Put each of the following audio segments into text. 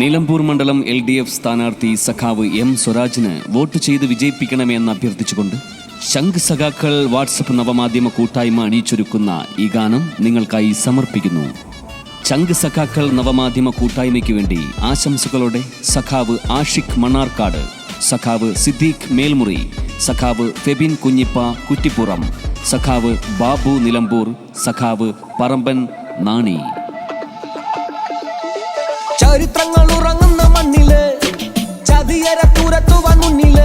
നിലമ്പൂർ മണ്ഡലം L D F സ്ഥാനാർത്ഥി സഖാവ് എം സ്വരാജിന് വോട്ട് ചെയ്ത് വിജയിപ്പിക്കണമെന്ന് അഭ്യർത്ഥിച്ചുകൊണ്ട് ശംഖ് സഖാക്കൾ വാട്സപ്പ് നവമാധ്യമ കൂട്ടായ്മ അണിയിച്ചൊരുക്കുന്ന ഈ ഗാനം നിങ്ങൾക്കായി സമർപ്പിക്കുന്നു. ചങ്ക് സഖാക്കൾ നവമാധ്യമ കൂട്ടായ്മയ്ക്ക് വേണ്ടി ആശംസകളോടെ സഖാവ് ആഷിഖ് മണ്ണാർക്കാട് സഖാവ് സിദ്ദീഖ് മേൽമുറി സഖാവ് ഫെബിൻ കുഞ്ഞിപ്പ കുറ്റിപ്പുറം സഖാവ് ബാബു നിലമ്പൂർ സഖാവ് പറമ്പൻ നാണി. ചരിത്രങ്ങൾ ഉറങ്ങുന്ന മണ്ണിൽ ചതിയര തുരത്തുവാൻ മുന്നിൽ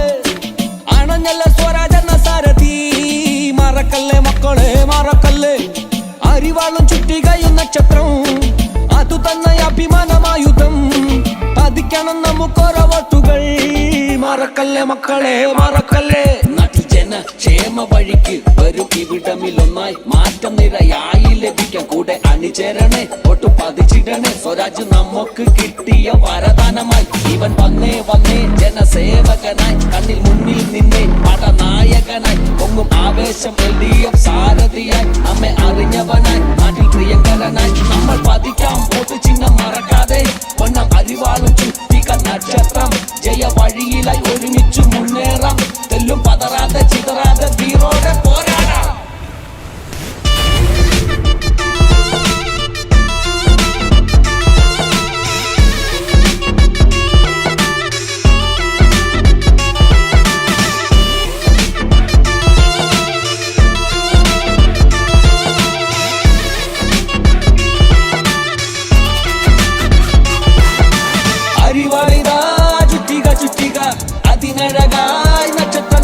അണഞ്ഞല്ല സ്വരാജന സാരഥി. മറക്കല്ലേ മക്കളെ മറക്കല്ലേ അരിവാളും ചുറ്റികയും നക്ഷത്രം അതു തന്നെ അഭിമാനമായുധം. പതിക്കണം നമുക്കൊരവട്ടുകൾ മറക്കല്ലേ മക്കളെ മറക്കല്ലേ. ജന ക്ഷേമ വഴിക്ക് വരും. ഇവിടമിലൊന്നായി മാറ്റം നിരയായി ലഭിക്കാൻ കൂടെ അണിചേരണേ ഒട്ടു പതിച്ചിടണേ. സ്വരാജ് നമുക്ക് കിട്ടിയ വരദാനമായി. ഇവൻ വന്നേ വന്നേ ജനസേവകനായി. കണ്ണിൽ മുന്നിൽ നിന്നേ പടനായകനായി. ഒന്നും ആവേശം എൽ സാരഥിയായി. നമ്മെ അറിഞ്ഞവനായി. നാട്ടിൽ പ്രിയങ്കരനായി. നമ്മൾ പതിക്കാം. വോട്ട് ചിഹ്നം മറക്കാതെ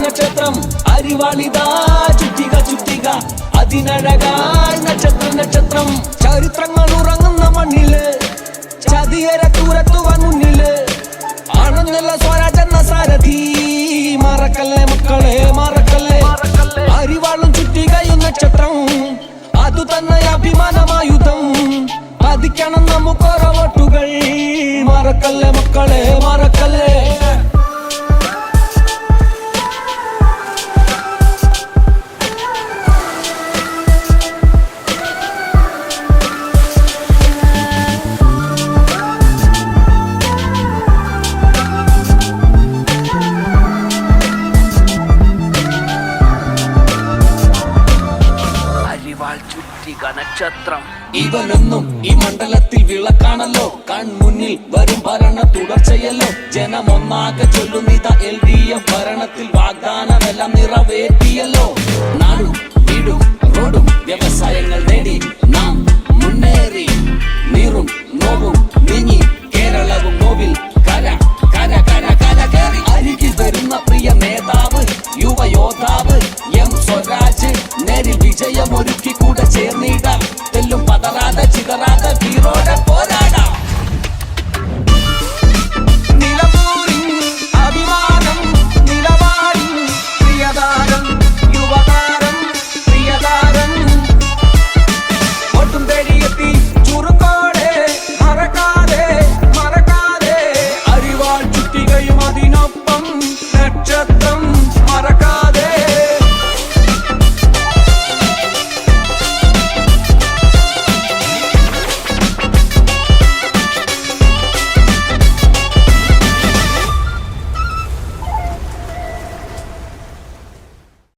നക്ഷത്ര അരിവാളിതാ ചുറ്റിക ചുറ്റിക അതിനഴകായി നക്ഷത്ര നക്ഷത്രം. ചരിത്രങ്ങൾ ഉറങ്ങുന്ന മണ്ണിൽ ചതിയര തുരത്തുവാൻ മുന്നിൽ സ്വരാജ് എന്ന സാരഥി മറക്കല്ലേ മക്കളെ മറക്കല്ലേ? അരിവാളും ചുറ്റികയും നക്ഷത്രം അതു തന്നെ അഭിമാനമായുധം. പതിക്കണം നമുക്കൊരോ വട്ടുകൾ മറക്കല്ലേ മക്കളെ മറക്കല്ലേ? ചുറ്റിക നക്ഷത്രം ഇവനൊന്നും ഈ മണ്ഡലത്തിൽ വിളക്കാണല്ലോ. കൺമുന്നിൽ വരും ഭരണ തുടർച്ചയല്ലോ. ജനമൊന്നാകെ ചൊല്ലുന്നിത എൽ ഡി എഫ് ഭരണത്തിൽ വാഗ്ദാനമെല്ലാം നിറവേറ്റിയല്ലോ.